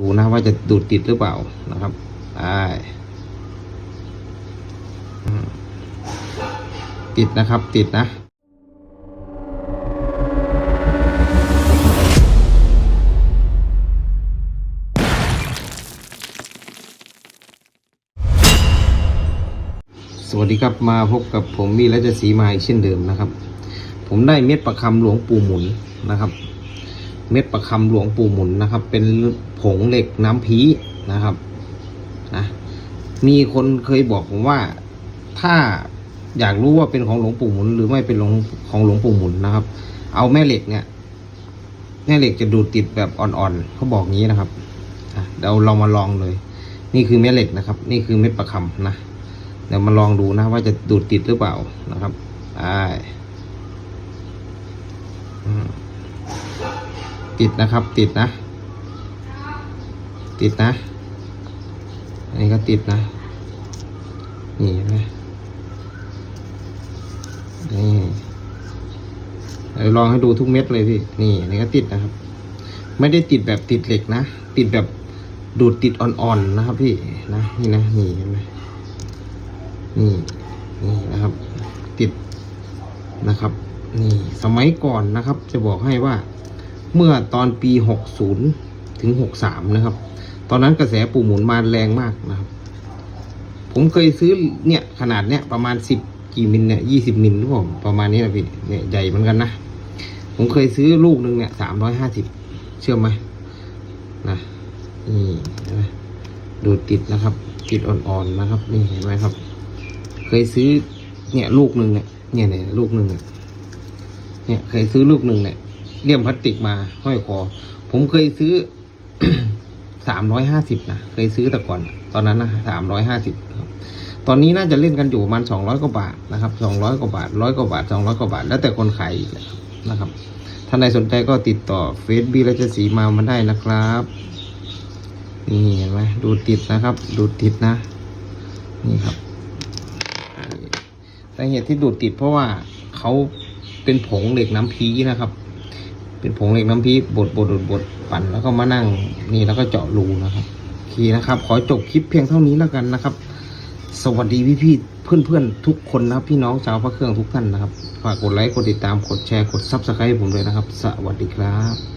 ดูนะว่าจะดูดติดหรือเปล่านะครับได้ติดนะครับ ติดนะสวัสดีครับมาพบกับผมมีและจะสีมาอีกเช่นเดิมนะครับ ผมได้เม็ดประคำหลวงปู่หมุนนะครับ เม็ดประคำหลวงปู่หมุนนะครับ เป็นผงเหล็กน้ำพีนะครับนะมีคนเคยบอกผมว่าถ้าอยากรู้ว่าเป็นของหลวงปู่หมุน หรือไม่เป็นหลวงของหลวงปู่หมุนนะครับ เอาแม่เหล็กเนี่ยแม่เหล็กจะดูดติดแบบอ่อนๆเขาบอกงี้นะครับเดี๋ยวเรามาลองเลย นี่คือแม่เหล็กนะครับ นี่คือเม็ดประคำนะเดี๋ยวมาลองดูนะว่าจะดูดติดหรือเปล่านะครับไอืม ติดนะครับ ติดนะ ติดนะ อันนี้ก็ติดนะ นี่เห็นไหมนี่ลองให้ดูทุกเม็ดเลยพี่ นี่อันนี้ก็ติดนะครับ ไม่ได้ติดแบบติดเหล็กนะ ติดแบบดูดติดอ่อนๆนะครับ พี่นะนี่นะนี่เห็นไหมนี่นี่นะครับ ติดนะครับ นี่สมัยก่อนนะครับ จะบอกให้ว่า เมื่อตอนปีหกศูนย์ถึงหกสามนะครับ ตอนนั้นกระแสปูหมุนมาแรงมากนะครับ ผมเคยซื้อเนี่ยขนาดเนี้ยประมาณสิบกี่มิลเนี่ยยี่สิบมิลหรือเปล่าประมาณนี้นะพี่เนี่ยใหญ่เหมือนกันนะ ผมเคยซื้อลูกหนึ่งเนี่ยสามร้อยห้าสิบเชื่อไหมนะนี่นไหมดูติดนะครับ ติดอ่อนๆนะครับ นี่เห็นไหมครับ เคยซื้อเนี่ยลูกหนึ่งเนี่ยเนี่ยเนี่ยลูกหนึ่งเนี่ยเนี่ยเคยซื้อลูกหนึ่งเนี่ย เลี่ยมพลาสติกมาห้อยคอ ผมเคยซื้อสามร้อยห้าสิบนะเคยซื้อแต่ก่อน ตอนนั้นนะสามร้อยห้าสิบครับตอนนี้น่าจะเล่นกันอยู่ประมาณสองร้อยกว่าบาทนะครับสองร้อยกว่าบาทร้อยกว่าบาทสองร้อยกว่าบาท แล้วแต่คนขายอีกนะครับท่านใดสนใจก็ติดต่อเฟซบีราชสีมามาได้นะครับ นี่เห็นไหมดูติดนะครับ ดูติดนะ นี่ครับสาเหตุที่ดูดติดเพราะว่าเขาเป็นผงเหล็กน้ำพีนะครับ เป็นผงเหล็กน้ำพีบดบดบดบดปั่นแล้วก็มานั่งนี่แล้วก็เจาะรูนะครับโอเคนะครับ ขอจบคลิปเพียงเท่านี้แล้วกันนะครับ สวัสดีพี่พี่เพื่อนเพื่อนทุกคนนะครับ พี่น้องชาวพระเครื่องทุกท่านนะครับ ฝากกดไลค์กดติดตามกดแชร์กดซับสไครต์ผมด้วยนะครับ สวัสดีครับ